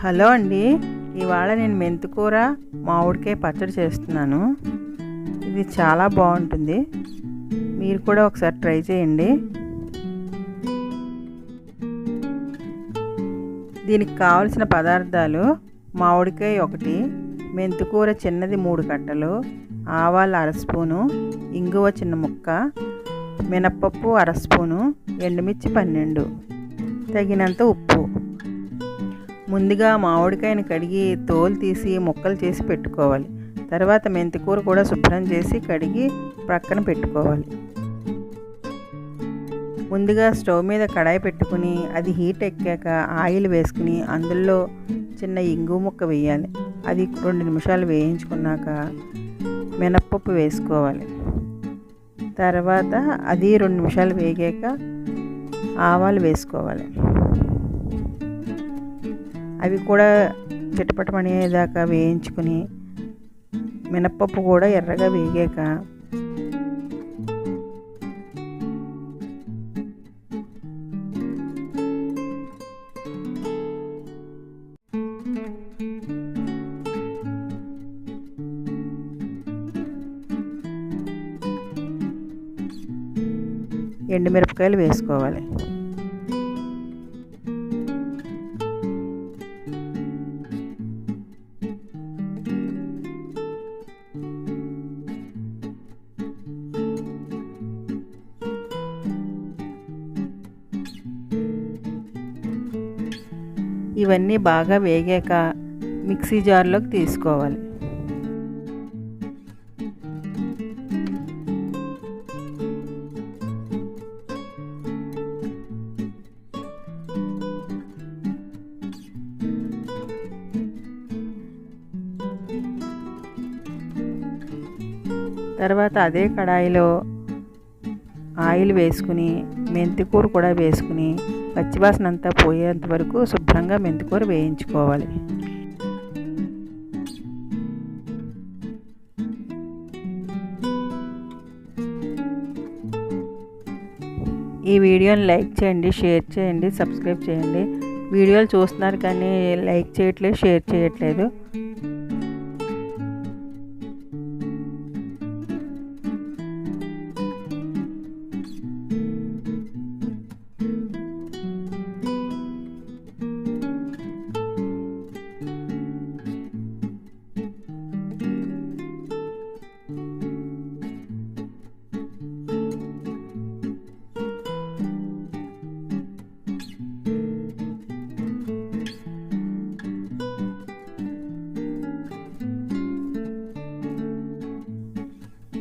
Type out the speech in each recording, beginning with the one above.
Hello అండి. ఇవాళ నేను మెంతికూర మామిడికాయ పచ్చడి చేస్తున్నాను. ఇది చాలా బాగుంటుంది. మీరు కూడా ఒకసారి ట్రై చేయండి. దీనికి కావలసిన పదార్థాలు మామిడికాయ ఒకటి మెంతికూర చిన్నది మూడు కట్టలు ఆవాలు అర స్పూను ఇంగువ చిన్న ముక్క మినప్పప్పు అర స్పూను ఎండుమిర్చి పన్నెండు తగినంత ఉప్పు. ముందుగా మామిడికాయని కడిగి తోలు తీసి ముక్కలు చేసి పెట్టుకోవాలి. తర్వాత మెంతికూర కూడా శుభ్రం చేసి కడిగి ప్రక్కన పెట్టుకోవాలి. ముందుగా స్టవ్ మీద కడాయి పెట్టుకుని అది హీట్ ఎక్కాక ఆయిల్ వేసుకుని అందులో చిన్న ఇంగు ముక్క వేయాలి. అది రెండు నిమిషాలు వేయించుకున్నాక మినప్పప్పు వేసుకోవాలి. తర్వాత అది రెండు నిమిషాలు వేగాక ఆవాలు వేసుకోవాలి. అవి కూడా చిటపటమనేదాకా వేయించుకుని మినప్పప్పు కూడా ఎర్రగా వేగాక ఎండుమిరపకాయలు వేసుకోవాలి. ఇవన్నీ బాగా వేగాక మిక్సీ జార్లోకి తీసుకోవాలి. తర్వాత అదే కడాయిలో ఆయిల్ వేసుకుని మెంతికూర కూడా వేసుకుని పచ్చివాసన అంతా పోయేంత వరకు శుభ్రంగా మెంతికూర వేయించుకోవాలి. ఈ వీడియోని లైక్ చేయండి షేర్ చేయండి సబ్స్క్రైబ్ చేయండి. వీడియోలు చూస్తున్నారు కానీ లైక్ చేయట్లేదు షేర్ చేయట్లేదు.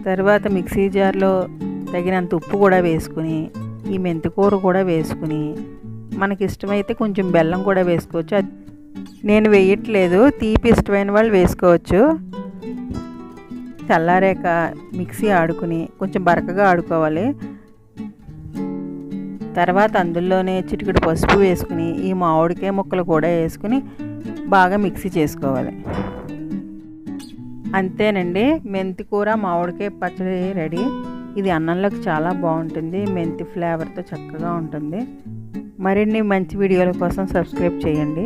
తర్వాత మిక్సీ జార్లో తగినంత ఉప్పు కూడా వేసుకుని ఈ మెంతికూర కూడా వేసుకుని మనకి ఇష్టమైతే కొంచెం బెల్లం కూడా వేసుకోవచ్చు. నేను వేయట్లేదు తీపి ఇష్టమైన వాళ్ళు వేసుకోవచ్చు. చల్లారాక మిక్సీ ఆడుకుని కొంచెం బరకగా ఆడుకోవాలి. తర్వాత అందులోనే చిటికెడు పసుపు వేసుకుని ఈ మామిడికాయ ముక్కలు కూడా వేసుకుని బాగా మిక్సీ చేసుకోవాలి. అంతేనండి. మెంతి కూర మామిడికాయ పచ్చడి రెడీ. ఇది అన్నంలోకి చాలా బాగుంటుంది. మెంతి ఫ్లేవర్తో చక్కగా ఉంటుంది. మరిన్ని మంచి వీడియోల కోసం సబ్స్క్రైబ్ చేయండి.